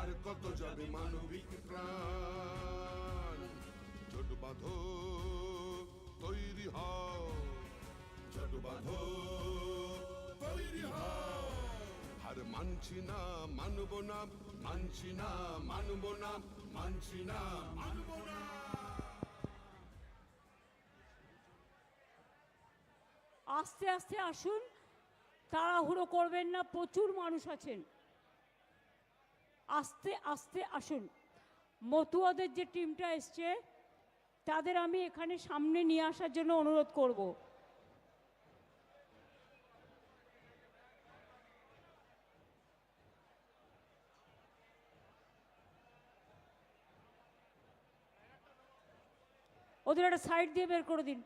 আর কত যাবে মানবিক প্রাণ। জোট বাঁধো তৈরি হও, জোট বাঁধো তৈরি হও। আর মানছি না, মানব না, মানছি না, মানব না, মানছি না, মানব না। আস্তে আস্তে আসুন, তাড়াহুড়ো করবেন না, প্রচুর মানুষ আছেন। আস্তে আস্তে আসুন। মতুয়াদের যে টিমটা এসছে, তাদের আমি এখানে সামনে নিয়ে আসার জন্য অনুরোধ করব। ওদের একটা সাইড দিয়ে বের করে দিন।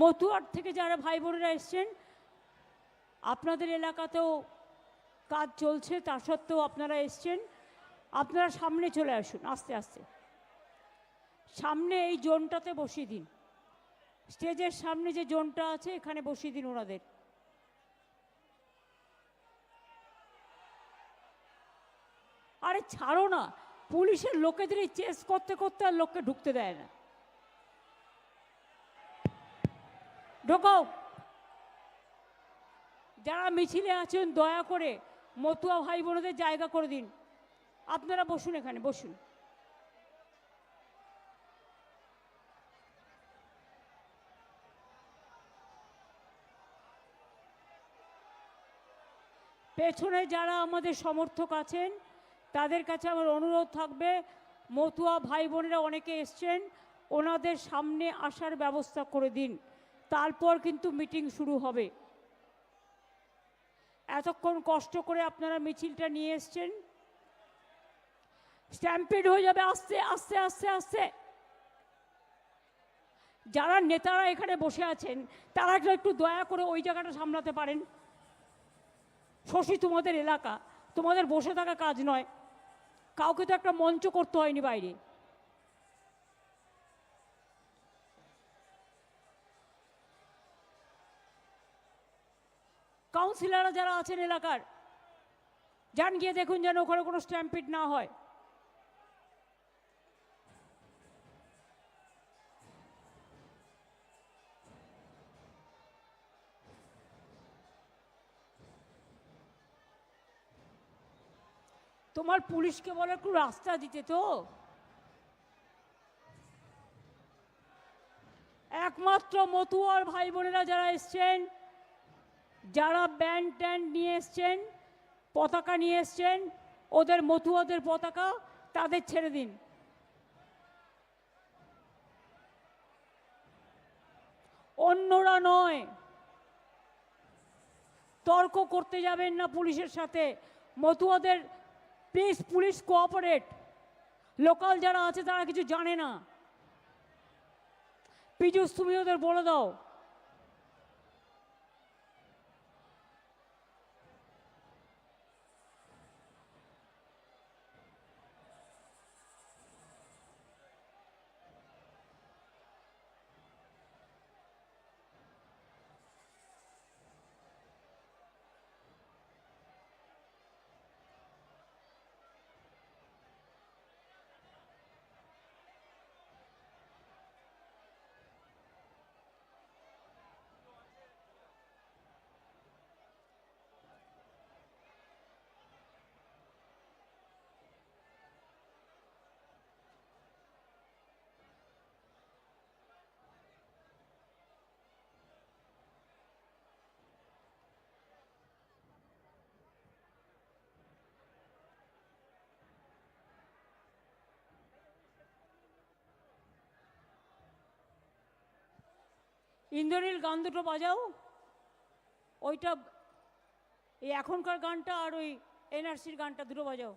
মতুয়ার থেকে যারা ভাই বোনেরা এসছেন, আপনাদের এলাকাতেও কাজ চলছে, তা সত্ত্বেও আপনারা এসছেন। আপনারা সামনে চলে আসুন, আস্তে আস্তে। সামনে এই জোনটাতে বসিয়ে দিন। স্টেজের সামনে যে জোনটা আছে, এখানে বসিয়ে দিন ওনাদের। আরে ছাড়ো না, পুলিশের লোকেদের এই চেস করতে করতে আর লোককে ঢুকতে দেয় না। ঢোকাও। যারা মিছিলে আছেন, দয়া করে মতুয়া ভাই বোনদের জায়গা করে দিন। আপনারা বসুন এখানে, বসুন। পেছনে যারা আমাদের সমর্থক আছেন, তাদের কাছে আমার অনুরোধ থাকবে, মতুয়া ভাই বোনেরা অনেকে এসছেন, ওনাদের সামনে আসার ব্যবস্থা করে দিন। তারপর কিন্তু মিটিং শুরু হবে। এতক্ষণ কষ্ট করে আপনারা মিছিলটা নিয়ে এসছেন। স্ট্যাম্পেড হয়ে যাবে, আস্তে আস্তে আস্তে আস্তে। যারা নেতারা এখানে বসে আছেন, তারা একটু- দয়া করে ওই জায়গাটা সামলাতে পারেন। শশী, তোমাদের এলাকা, তোমাদের বসে থাকা কাজ নয়। কাউকে তো একটা মঞ্চ করতে হয়নি বাইরে। কাউন্সিলররা যারা আছেন এলাকার, যান গিয়ে দেখুন যেন ওখানে কোনো স্ট্যাম্পিড না হয়। তোমার পুলিশকে বলে, একটু রাস্তা দিতে তো। একমাত্র মতুয়ার ভাই বোনেরা যারা এসছেন যারা ব্যান্ড ট্যান্ড নিয়ে এসছেন, পতাকা নিয়ে এসছেন, ওদের মতুয়াদের পতাকা তাদের ছেড়ে দিন। অন্যরা নয়। তর্ক করতে যাবেন না পুলিশের সাথে। মতুয়াদের প্লিজ পুলিশ কোঅপারেট। লোকাল যারা আছে তারা কিছু জানে না। পীযুষ, তুমি ওদের বলে দাও। ইন্দ্রনীল গান দুটো বাজাও। ওইটা এই এখনকার গানটা আর ওই এনআরসির গানটা দুটো বাজাও।